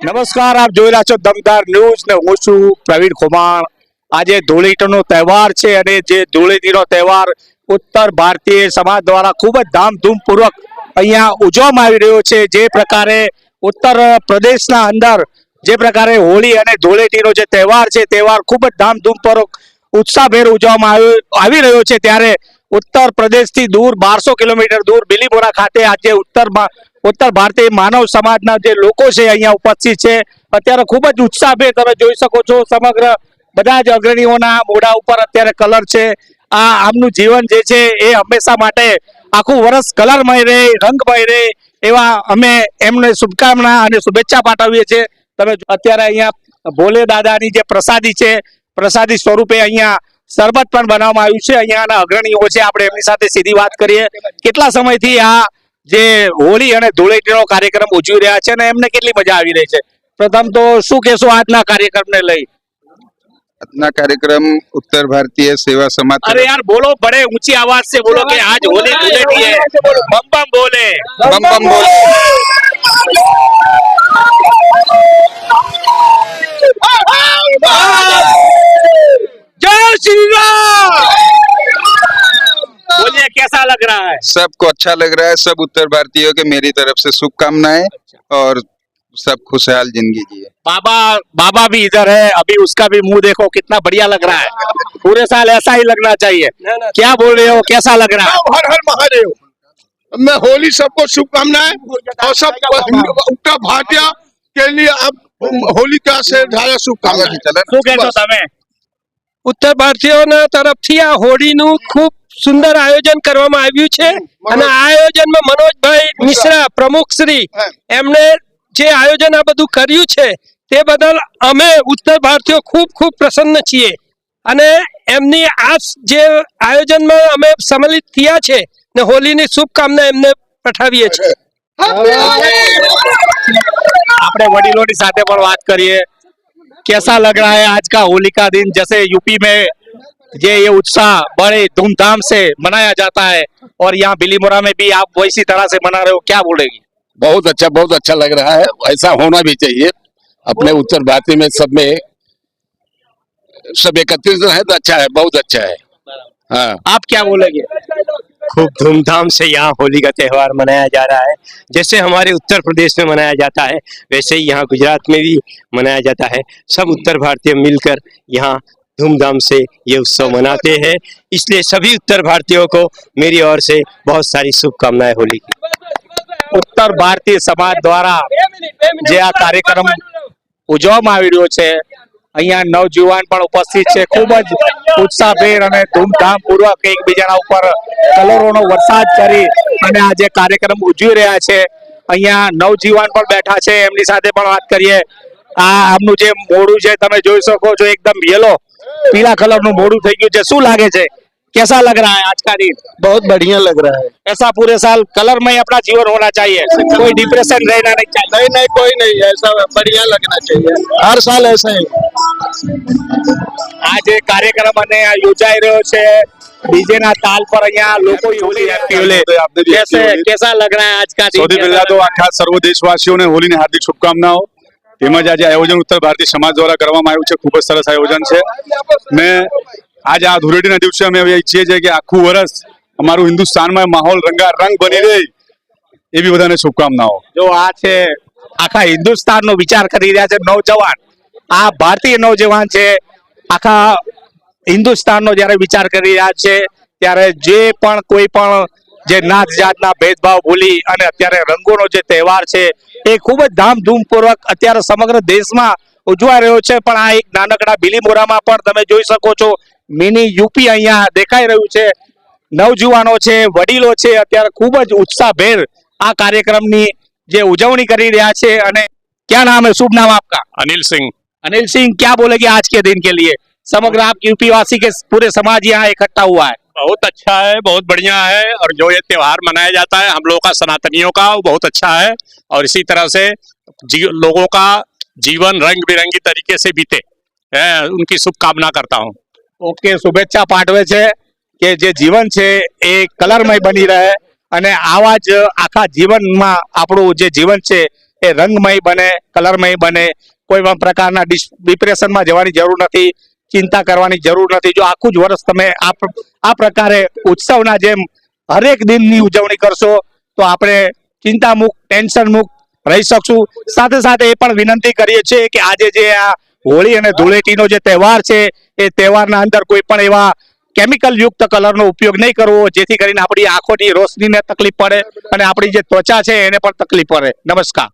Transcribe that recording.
નમસ્કાર, આપ જોઈ રહ્યા છો દમદાર ન્યૂઝ ને હું છું પ્રવીણ ખુમાણ. આજે ધૂળેટીનો તહેવાર છે અને જે ધૂળેટીનો તહેવાર ઉત્તર ભારતીય સમાજ દ્વારા ખૂબ જ ધામધૂમપૂર્વક અહીંયા ઉજવવામાં આવી રહ્યો છે. જે પ્રકારે ઉત્તર પ્રદેશના અંદર જે પ્રકારે હોળી અને ધૂળેટીનો જે તહેવાર છે, તહેવાર ખૂબ જ ધામધૂમપૂર્વક ઉત્સાહભેર ઉજવવામાં આવી રહ્યો છે. ત્યારે ઉત્તર પ્રદેશથી દૂર બારસો કિલોમીટર દૂર બિલીમોરા ખાતે આજે ઉત્તર ઉત્તર ભારતીય માનવ સમાજના જે લોકો છે અહીંયા ઉપસ્થિત છે. અત્યારે ખૂબ જ ઉત્સાહભેર તમે જોઈ શકો છો, સમગ્ર બધા જ અગ્રણીઓના મોઢા ઉપર અત્યારે કલર છે. આ આમનું જીવન જે છે એ હંમેશા માટે આખું વર્ષ કલરમય રહે, રંગમય રહે, એવા અમે એમને શુભકામના અને શુભેચ્છા પાઠવીએ છીએ. તમે અત્યારે અહીંયા ભોલે દાદાની જે પ્રસાદી છે, પ્રસાદી સ્વરૂપે અહીંયા સરબત પણ બનાવવામાં આવ્યું છે. અહીંયાના અગ્રણીઓ છે. આપણે એમની સાથે સીધી વાત કરીએ. કેટલા સમયથી આ જે હોળી અને ધૂળેટીનો કાર્યક્રમ ઉજવી રહ્યા છે અને એમને કેટલી મજા આવી રહી છે? પ્રથમ તો શું કેશો આજના કાર્યક્રમને લઈ? આજના કાર્યક્રમ ઉત્તર ભારતીય સેવા સમાજ અરે યાર બોલો બડે ઊંચી આવાજ છે. બોલો કે આજ હોલી ધૂળેટી હે બમ બમ બોલે. બમ બમ બોલે. Oh, सबको अच्छा लग रहा है सब उत्तर भारतीयों के मेरी तरफ से शुभकामनाएं और सब खुशहाल जिंदगी जिए बाबा बाबा भी इधर है अभी उसका भी मुंह देखो कितना बढ़िया लग रहा है पूरे साल ऐसा ही लगना चाहिए क्या बोल रहे हो कैसा लग रहा है हर हर महादेव मैं होली सबको शुभकामनाएं और सब उत्तर भारतीय के लिए अब होली का से ढाया शुभकामनाएं चला શું કહેશો તમે ઉત્તર ભારતીયોના તરફથી આ હોળીનું ખૂબ સુંદર આયોજન કરવામાં આવ્યું છે. અને આ આયોજનમાં મનોજભાઈ મિશ્રા પ્રમુખ શ્રી એમને જે આયોજન આ બધું કર્યું છે તે બદલ અમે ઉત્તર ભારતીયો ખૂબ ખૂબ પ્રસન્ન છીએ. અને એમની આ જે આયોજનમાં અમે સંમલિત થયા છે ને હોલીની શુભકામના એમને પઠાવીએ છીએ. આપણે વડીલોની સાથે પણ વાત કરીએ. કેસા લગ રહા હે આજ કા હોલિકા દિન? જૈસે યુપી મેં ये ये उत्साह बड़े धूमधाम से मनाया जाता है और यहाँ बिलीमोरा में भी आप वैसी तरह से मना रहे हो क्या बोलेगी? बहुत अच्छा बहुत अच्छा लग रहा है। ऐसा होना भी चाहिए। अपने उत्तर भारतीय में सब में सब एकत्रित है तो अच्छा है बहुत अच्छा है। हाँ। आप क्या बोलेंगे? खूब धूमधाम से यहाँ होली का त्यौहार मनाया जा रहा है। जैसे हमारे उत्तर प्रदेश में मनाया जाता है वैसे ही यहाँ गुजरात में भी मनाया जाता है। सब उत्तर भारतीय मिलकर यहाँ धूमधाम से ये उत्सव मनाते हैं इसलिए सभी उत्तर भारतीयों को मेरी ओर से बहुत सारी शुभकामनाएं होली की ઉત્તર ભારતીય સમાજ દ્વારા જે આ કાર્યક્રમ ઉજવવામાં આવી રહ્યો છે અહીંયા નવજુવાન પણ ઉપસ્થિત છે ખૂબ જ ઉત્સાહભેર અને ધૂમધામ પૂર્વક એકબીજાના ઉપર કલરોનો વરસાદ કરી અને આ જે કાર્યક્રમ ઉજવી રહ્યા છે અહીંયા નવજીવાન પણ બેઠા છે એમની સાથે પણ વાત કરીએ આ આમનું જે મોઢું છે તમે જોઈ શકો છો એકદમ યલો પીળા કલરનું મોઢું થઈ ગયું છે શું લાગે છે कैसा लग रहा है आज का दिन बहुत बढ़िया लग रहा है ऐसा पूरे साल कलर में ही अपना जीवन होना चाहिए कोई डिप्रेशन रहना नहीं चाहिए नहीं नहीं कोई नहीं ऐसा बढ़िया लगना चाहिए हर साल ऐसा ही આ જે કાર્યક્રમ અને આ યોજાઈ રહ્યો છે ડીજે ના તાલ પર અહીંયા લોકો હોલી હેપી હોલી आपने भी कैसे अच्छी होली। कैसा लग रहा है आज का दिन સૌથી પહેલા તો આખા સર્વ દેશવાસીઓને હોળીની હાર્દિક શુભકામનાઓ તેમજ આજે આયોજન ઉત્તર ભારતીય સમાજ દ્વારા કરવામાં આવ્યું છે. ખૂબ જ સરસ આયોજન છે. ને આજે આ ધૂળેટીના દિવસે અમે ઈચ્છીએ છીએ કે આખું વર્ષ અમારું હિન્દુસ્તાનમાં માહોલ રંગારંગ બની રહે એવી બધાને શુભકામનાઓ. જો આ છે, આખા હિન્દુસ્તાનનો વિચાર કરી રહ્યા છે નવજવાન. આ ભારતીય નવજવાન છે, આખા હિન્દુસ્તાનનો જ્યારે વિચાર કરી રહ્યા છે, ત્યારે જે પણ કોઈ પણ જે નાત જાતના ભેદભાવ ભૂલી અને અત્યારે રંગોનો જે તહેવાર છે એ ખૂબ જ ધામધૂમપૂર્વક અત્યારે સમગ્ર દેશમાં ઉજવાઈ રહ્યો છે પણ આ એક નાનકડા બિલીમોરામાં પણ તમે જોઈ શકો છો મિની યુપી અહીંયા દેખાઈ રહ્યું છે નવજુવાનો છે વડીલો છે અત્યારે ખૂબ જ ઉત્સાહભેર આ કાર્યક્રમની જે ઉજવણી કરી રહ્યા છે અને क्या नाम है शुभ नाम आपका अनिल सिंह अनिल सिंह क्या बोलेंगे आज के दिन के लिए समग्र आप यूपी वासी के पूरे समाज यहाँ इकट्ठा हुआ है बहुत अच्छा है बहुत बढ़िया है और जो ये त्योहार मनाया जाता है हम लोगों का सनातनियों का वो बहुत अच्छा है और इसी तरह से जी, लोगों का जीवन रंग बिरंगी तरीके से बीते है उनकी शुभकामना करता हूँ ઓકે શુભેચ્છા પાઠવે છે કે જે જીવન છે એ કલરમય બની રહે અને આવા જ આખા જીવનમાં આપણું જે જીવન છે એ રંગમય બને કલરમય બને કોઈ પણ પ્રકારના ડિસ- ડિપ્રેશનમાં જવાની જરૂર નથી ચિંતા કરવાની જરૂર નથી. જો આખું જ વર્ષ તમે આ પ્રકારે ઉત્સવના જેમ હરેક દિનની ઉજવણી કરશો, તો આપણે ચિંતા મુક્ત ટેન્શન મુક્ત રહી શકશું. સાથે સાથે એ પણ વિનંતી કરીએ છીએ કે આજે જે આ હોળી અને ધૂળેટીનો જે તહેવાર છે, એ તહેવારના અંદર કોઈ પણ એવા કેમિકલ યુક્ત કલરનો ઉપયોગ નહીં કરવો, જેથી કરીને આપણી આંખોની રોશનીને તકલીફ પડે અને આપણી જે ત્વચા છે, એને પણ તકલીફ પડે. નમસ્કાર.